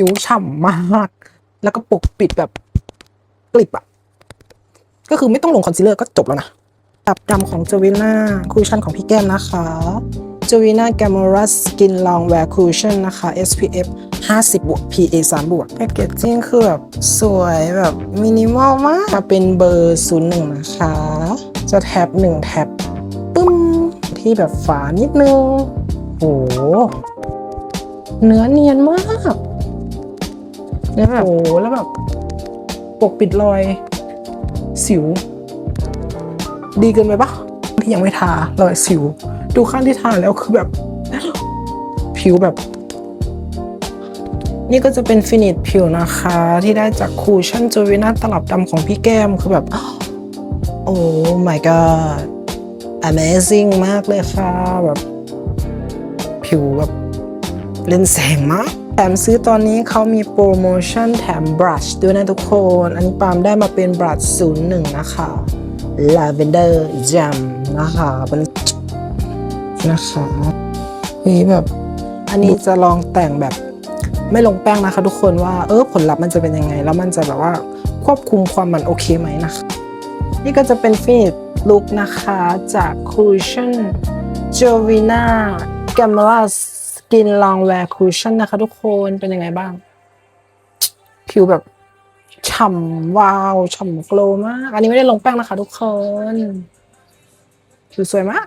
ผิวฉ่ำมาก แล้วก็ปกปิดแบบกลิบอะก็คือไม่ต้องลงคอนซีลเลอร์ก็จบแล้วนะตับดำของเจวิน่าคูชั่นของพี่แก้มนะคะเจวิน่าแกมอรัสสกินลองแวร์คูชั่นนะคะ SPF 50บวก PA 3บวกแพคเกจจิ้งคือแบบสวยแบบมินิมอลมากมาเป็นเบอร์ 01 นะคะ จะแท็บ1แท็บปึ้ม ที่แบบฝานิดนึงโหเนื้อเนียนมาก เนื้อแบบโอ้แล้วแบบปกปิดรอย สิว ดีเกินไปปะที่ยังไม่ทารอยสิว ดูข้างที่ทาแล้วคือแบบ ผิวแบบ นี่ก็จะเป็นฟินิชผิวนะคะ ที่ได้จากคูชั่นจูวิน่าตลับดำของพี่แก้มคือแบบ โอ้ my god amazing มากเลยค่ะแบบ ผิวแบบเล่นแสงมาก แถมซื้อตอนนี้เขามีโปรโมชั่นแถมบรัชด้วยนะทุกคน อันนี้ปาล์มได้มาเป็นบรัช01 นะคะ Lavender Jam นะคะเป็นนะคะเฮ้ยแบบอันนี้จะลองแต่งแบบไม่ลงแป้งนะคะทุกคนว่าเออผลลัพธ์มันจะเป็นยังไง แล้วมันจะแบบว่าควบคุมความมันโอเคไหมนะคะ นี่ก็จะเป็นฟินิชลุคนะคะจาก Cushion Jovina Gamma Skin Longwear กินลองแวร์คูชั่นนะคะทุกคนเป็นยังไงบ้าง ผิวแบบฉ่ำวาวฉ่ำโกลมาก อันนี้ไม่ได้ลงแป้งนะคะทุกคน ผิวสวยมาก